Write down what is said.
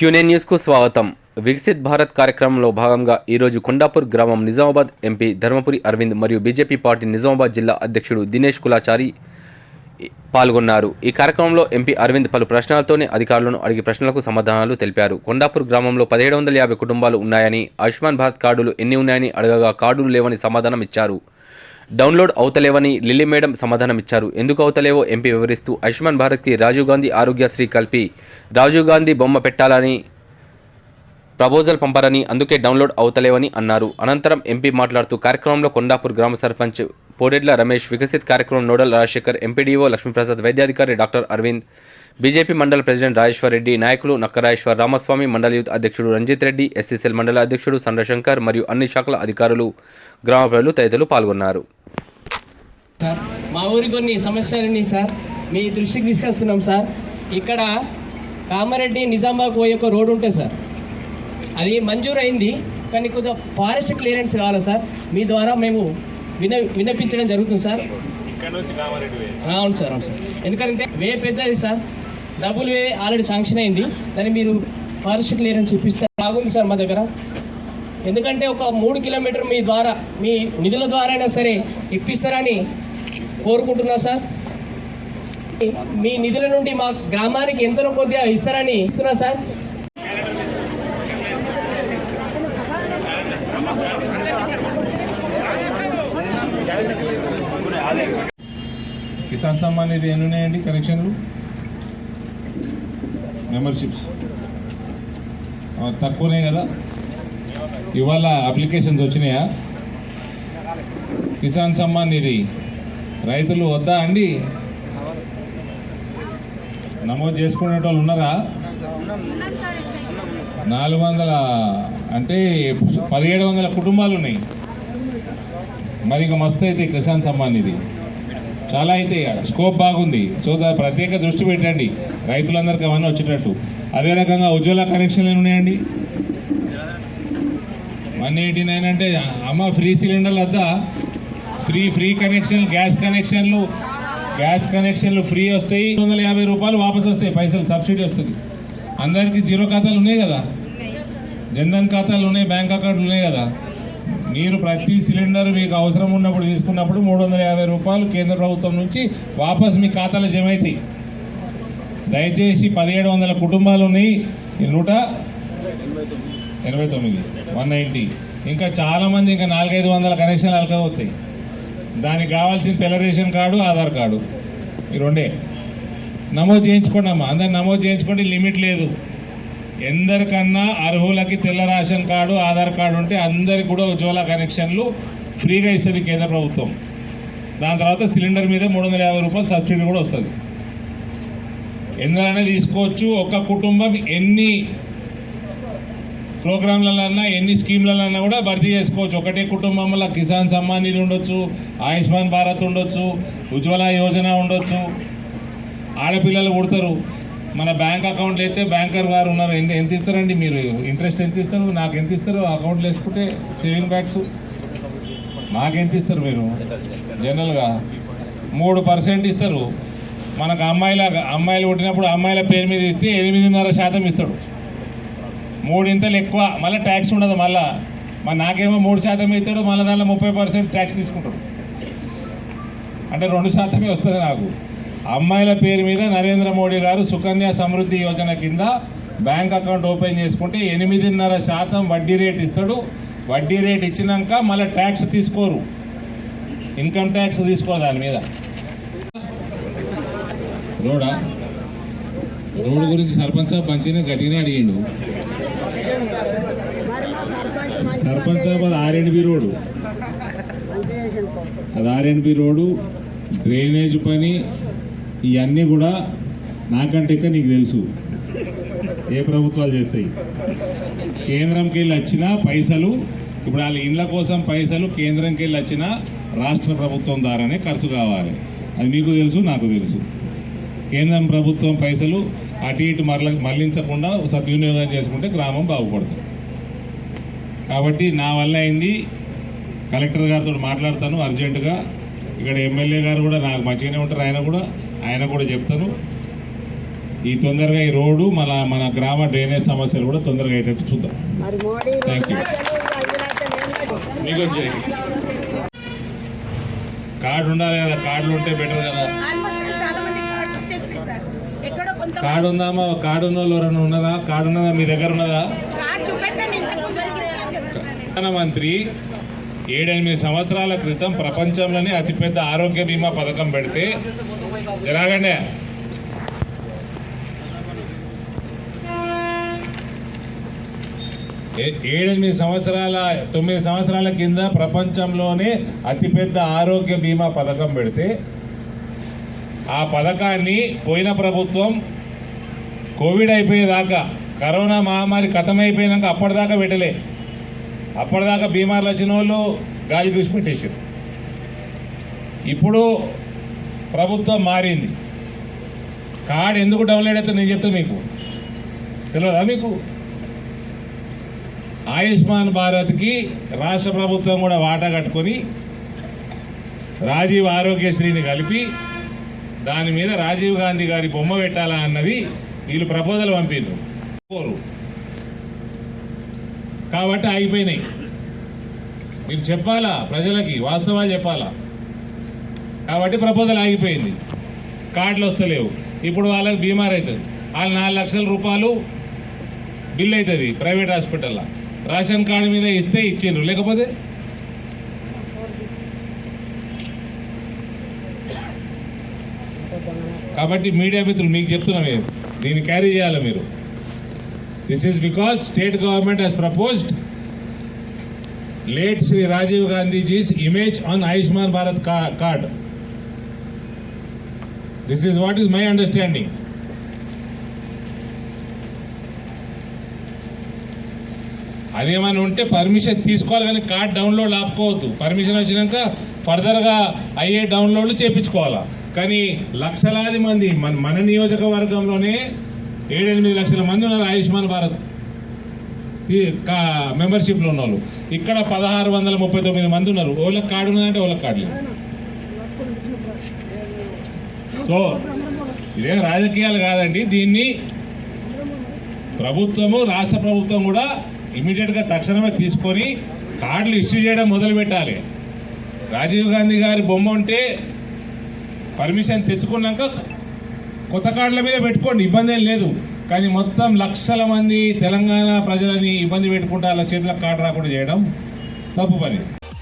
క్యూనే న్యూస్కు స్వాగతం. వికసిత్ భారత్ కార్యక్రమంలో భాగంగా ఈరోజు కొండాపూర్ గ్రామం నిజామాబాద్ ఎంపీ ధర్మపురి అరవింద్ మరియు బీజేపీ పార్టీ నిజామాబాద్ జిల్లా అధ్యక్షుడు దినేష్ కులాచారి పాల్గొన్నారు. ఈ కార్యక్రమంలో ఎంపీ అరవింద్ పలు ప్రశ్నలతోనే అధికారులను అడిగి ప్రశ్నలకు సమాధానాలు తెలిపారు. కొండాపూర్ గ్రామంలో పదిహేడు వందల యాభై కుటుంబాలు ఉన్నాయని ఆయుష్మాన్ భారత్ కార్డులు ఎన్ని ఉన్నాయని అడగగా కార్డులు లేవని సమాధానం ఇచ్చారు. డౌన్లోడ్ అవుతలేవని లిల్లీ మేడం సమాధానం ఇచ్చారు ఎందుకు అవుతలేవో ఎంపీ వివరిస్తూ ఆయుష్మాన్ భారత్కి రాజీవ్ గాంధీ ఆరోగ్యశ్రీ కలిపి రాజీవ్ గాంధీ బొమ్మ పెట్టాలని ప్రపోజల్ పంపారని అందుకే డౌన్లోడ్ అవుతలేవని అన్నారు. అనంతరం ఎంపీ మాట్లాడుతూ కార్యక్రమంలో కొండాపూర్ గ్రామ సర్పంచ్ పోడెడ్ల రమేష్ వికసిత్ కార్యక్రమం నోడల్ రాజశేఖర్ ఎంపీడీఓ లక్ష్మీప్రసాద్ వైద్యాధికారి doctor Aravind BJP mandal president Rajeshwar Reddy నాయకులు నక్కరాజేశ్వర్ రామస్వామి మండల యూత్ అధ్యక్షుడు రంజిత్ రెడ్డి ఎస్సీసీఎల్ మండల అధ్యక్షుడు సండ్రశంకర్ మరియు అన్ని శాఖల అధికారులు గ్రామ ప్రజలు తదితరులు పాల్గొన్నారు. సార్ మా ఊరి కొన్ని సమస్యలని సార్. మీ దృష్టికి తీసుకొస్తున్నాం సార్. ఇక్కడ కామారెడ్డి నిజామాబాద్ పోయే ఒక రోడ్ ఉంటుంది సార్ అది మంజూరు అయింది కానీ కొద్దిగా ఫారెస్ట్ క్లియరెన్స్ కావాలి సార్. మీ ద్వారా మేము విన విన్నపించడం జరుగుతుంది సార్. అవును సార్ అవును సార్. ఎందుకంటే వే పెద్దది sir. Double way already sanction అయింది. దాన్ని మీరు ఫారెస్ట్ క్లియరెన్స్ ఇప్పిస్తారు బాగుంది సార్ మా దగ్గర. ఎందుకంటే ఒక మూడు కిలోమీటర్ మీ ద్వారా మీ నిధుల ద్వారా అయినా సరే ఇప్పిస్తారని కోరుకుంటున్నా సార్. మీ నిధుల నుండి మా గ్రామానికి ఎంతలో కొద్దిగా ఇస్తారని ఇస్తున్నా సార్. కిసాన్ సమ్మాన్ ఇది ఎన్ని ఉన్నాయండి కనెక్షన్లు మెంబర్షిప్స్ తక్కువనే కదా? ఇవాళ అప్లికేషన్స్ వచ్చినాయా? కిసాన్ సమ్మాన్ ఇది రైతులు వద్దా అండి? నమోదు చేసుకునే వాళ్ళు ఉన్నారా? నాలుగు వందల అంటే పదిహేడు వందల కుటుంబాలు ఉన్నాయి. మరి ఇక మస్తు అయితే కిసాన్ సమ్మాన్ ఇది చాలా అయితే స్కోప్ బాగుంది. సో దాని ప్రత్యేక దృష్టి పెట్టండి. రైతులందరికీ అవన్నీ వచ్చేటట్టు. అదే రకంగా ఉజ్వల కనెక్షన్లు ఉన్నాయండి వన్ ఎయిటీ నైన్ అంటే అమ్మ ఫ్రీ సిలిండర్లు వద్దా ఫ్రీ ఫ్రీ కనెక్షన్ గ్యాస్ కనెక్షన్లు గ్యాస్ కనెక్షన్లు ఫ్రీ వస్తాయి. వందల యాభై రూపాయలు వాపస్ వస్తాయి. పైసలు సబ్సిడీ వస్తుంది. అందరికీ జీరో ఖాతాలు ఉన్నాయి కదా? జన్ధన్ ఖాతాలు ఉన్నాయి బ్యాంక్ అకౌంట్లు ఉన్నాయి కదా? మీరు ప్రతి సిలిండర్ మీకు అవసరం ఉన్నప్పుడు తీసుకున్నప్పుడు మూడు వందల యాభై రూపాయలు కేంద్ర ప్రభుత్వం నుంచి వాపస్ మీ ఖాతాలో జమ అవుతాయి దయచేసి పదిహేడు వందల కుటుంబాలు ఉన్నాయి ఈ నూట ఎనభై తొమ్మిది వన్ నైంటీ. ఇంకా చాలామంది ఇంకా నాలుగైదు వందల కనెక్షన్లు అలకపోతాయి దానికి కావాల్సిన తెల్ల రేషన్ కార్డు ఆధార్ కార్డు. ఈ రెండే. నమోదు చేయించుకోండి అమ్మా అందరు నమోదు చేయించుకోండి లిమిట్ లేదు. ఎందరికన్నా అర్హులకి తెల్ల రేషన్ కార్డు ఆధార్ కార్డు ఉంటే అందరికి కూడా ఉజ్వల కనెక్షన్లు ఫ్రీగా ఇస్తుంది కేంద్ర ప్రభుత్వం. దాని తర్వాత సిలిండర్ మీద మూడు వందల యాభై రూపాయలు సబ్సిడీ కూడా వస్తుంది. ఎందరైనా తీసుకోవచ్చు. ఒక కుటుంబం ఎన్ని ప్రోగ్రాంలన్నా ఎన్ని స్కీమ్లన్నా కూడా భర్తీ చేసుకోవచ్చు. ఒకటే కుటుంబంలో కిసాన్ సమ్మాన్ నిధి ఉండొచ్చు ఆయుష్మాన్ భారత్ ఉండొచ్చు ఉజ్వల యోజన ఉండొచ్చు. ఆడపిల్లలు పుడతారు. మన బ్యాంక్ అకౌంట్లు అయితే బ్యాంకర్ వారు ఉన్నారు. ఎంత ఎంత ఇస్తారండి మీరు? ఇంట్రెస్ట్ ఎంత ఇస్తారు? నాకు ఎంత ఇస్తారు? అకౌంట్లు వేసుకుంటే సేవింగ్ బ్యాంక్స్ నాకెంత ఇస్తారు మీరు? జనరల్గా మూడు పర్సెంట్ ఇస్తారు. మనకు అమ్మాయిల అమ్మాయిలు పుట్టినప్పుడు అమ్మాయిల పేరు మీద ఇస్తే ఎనిమిదిన్నర శాతం ఇస్తాడు. మూడింతలు ఎక్కువ మళ్ళీ ట్యాక్స్ ఉండదు మళ్ళీ. మరి నాకేమో మూడు శాతం ఇస్తాడు మళ్ళీ దాంట్లో ముప్పై పర్సెంట్ ట్యాక్స్ తీసుకుంటాడు. అంటే రెండు శాతమే వస్తుంది నాకు. అమ్మాయిల పేరు మీద నరేంద్ర మోడీ గారు సుకన్య సమృద్ధి యోజన కింద బ్యాంక్ అకౌంట్ ఓపెన్ చేసుకుంటే ఎనిమిదిన్నర శాతం వడ్డీ రేట్ ఇస్తాడు. వడ్డీ రేట్ ఇచ్చినాక మళ్ళీ ట్యాక్స్ తీసుకోరు. ఇన్కమ్ ట్యాక్స్ తీసుకోరు దాని మీద. రోడా? రోడ్డు గురించి సర్పంచ్ సాబ్ మంచిగా గట్టిగానే అడిగిండు. సర్పంచ్ సాబ్ అది ఆర్ఎండ్బి రోడ్డు అది ఆర్ఎండ్బి రోడ్డు డ్రైనేజ్ పని ఇవన్నీ కూడా నాకంటే నీకు తెలుసు. ఏ ప్రభుత్వాలు చేస్తాయి? కేంద్రంకి వెళ్ళి వచ్చిన పైసలు ఇప్పుడు వాళ్ళ ఇండ్ల కోసం పైసలు కేంద్రంకి వెళ్ళి వచ్చిన రాష్ట్ర ప్రభుత్వం ద్వారానే ఖర్చు కావాలి. అది మీకు తెలుసు నాకు తెలుసు. కేంద్రం ప్రభుత్వం పైసలు అటు ఇటు మరల మళ్ళించకుండా సద్వినియోగం చేసుకుంటే గ్రామం బాగుపడుతుంది. కాబట్టి నా వల్ల అయింది. కలెక్టర్ గారితో మాట్లాడతాను అర్జెంటుగా. ఇక్కడ ఎమ్మెల్యే గారు కూడా నాకు మంచిగానే ఉంటారు ఆయన కూడా. ఆయన కూడా చెప్తాను ఈ తొందరగా ఈ రోడ్డు మన మన గ్రామ డ్రైనేజ్ సమస్యలు కూడా తొందరగా అయ్యేటట్టు చూద్దాం. థ్యాంక్ యూ మీకు వచ్చాయి కార్డు ఉండాలి కదా కార్డులు ఉంటే బెటర్ కదా. కార్డు ఉందామా? కార్డు ఉన్న వాళ్ళు ఎవరైనా ఉన్నారా? కార్డు ఉన్నదా? మీ దగ్గర ఉన్నదా? ప్రధానమంత్రి ఏడెనిమిది సంవత్సరాల క్రితం ప్రపంచంలోనే అతిపెద్ద ఆరోగ్య బీమా పథకం పెడితే ఎలాగండి ఏ- ఏడెనిమిది సంవత్సరాల తొమ్మిది సంవత్సరాల కింద ప్రపంచంలోనే అతిపెద్ద ఆరోగ్య బీమా పథకం పెడితే ఆ పథకాన్ని పోయిన ప్రభుత్వం కోవిడ్ అయిపోయేదాకా కరోనా మహమ్మారి ఖతమైపోయినాక అప్పటిదాకా పెట్టలే. అప్పటిదాకా బీమార్లు వచ్చిన వాళ్ళు గాలి చూసి పెట్టేసారు ఇప్పుడు ప్రభుత్వం మారింది. కార్డ్ ఎందుకు డౌన్లోడ్ అవుతుంది నేను చెప్తాను మీకు. తెలియదా మీకు? ఆయుష్మాన్ భారత్కి రాష్ట్ర ప్రభుత్వం కూడా వాటా కట్టుకొని రాజీవ్ ఆరోగ్యశ్రీని కలిపి దాని మీద రాజీవ్ గాంధీ గారి బొమ్మ పెట్టాలా అన్నది వీళ్ళు ప్రపోజల్ పంపిండ్రు కోరు కాబట్టి ఆగిపోయినాయి. మీరు చెప్పాలా? ప్రజలకి వాస్తవాలు చెప్పాలా? కాబట్టి ప్రపోజల్ ఆగిపోయింది. కార్డులు వస్తలేవు. ఇప్పుడు వాళ్ళకి బీమార్ అవుతుంది వాళ్ళు నాలుగు లక్షల రూపాయలు బిల్ అవుతుంది ప్రైవేట్ హాస్పిటల్లో. రేషన్ కార్డు మీద ఇస్తే ఇచ్చిండ్రు. లేకపోతే? కాబట్టి మీడియా మిత్రులు మీకు చెప్తున్నా మేము దీన్ని క్యారీ చేయాలి మీరు? This is because state government has proposed late Shri Rajiv Gandhiji's image on Ayushman Bharat card this is what is my understanding అదేమైనా ఉంటే పర్మిషన్ తీసుకోవాలి కానీ కార్డ్ డౌన్లోడ్ ఆపుకోవద్దు. పర్మిషన్ వచ్చినాక ఫర్దర్గా అయ్యే డౌన్లోడ్లు చేయించుకోవాలా కానీ లక్షలాది మంది మన మన నియోజకవర్గంలోనే ఏడెనిమిది లక్షల మంది ఉన్నారు ఆయుష్మాన్ భారత్. ఈ మెంబర్షిప్లో ఉన్న వాళ్ళు ఇక్కడ పదహారు వందల ముప్పై తొమ్మిది మంది ఉన్నారు. ఓళ్ళకి కార్డు ఉన్నదంటే ఓళ్ళకి కార్డు లేదు. సో ఇదే రాజకీయాలు కాదండి. దీన్ని ప్రభుత్వము రాష్ట్ర ప్రభుత్వం కూడా ఇమీడియట్గా తక్షణమే తీసుకొని కార్డులు ఇష్యూ చేయడం మొదలు పెట్టాలి. రాజీవ్ గాంధీ గారి బొమ్మ ఉంటే పర్మిషన్ తెచ్చుకున్నాక కొత్త కార్డుల మీద పెట్టుకోండి ఇబ్బంది ఏం లేదు. కానీ మొత్తం లక్షల మంది తెలంగాణ ప్రజలని ఇబ్బంది పెట్టుకుంటే వాళ్ళ చేతులకు కార్డు రాకుండా చేయడం తప్పు పని.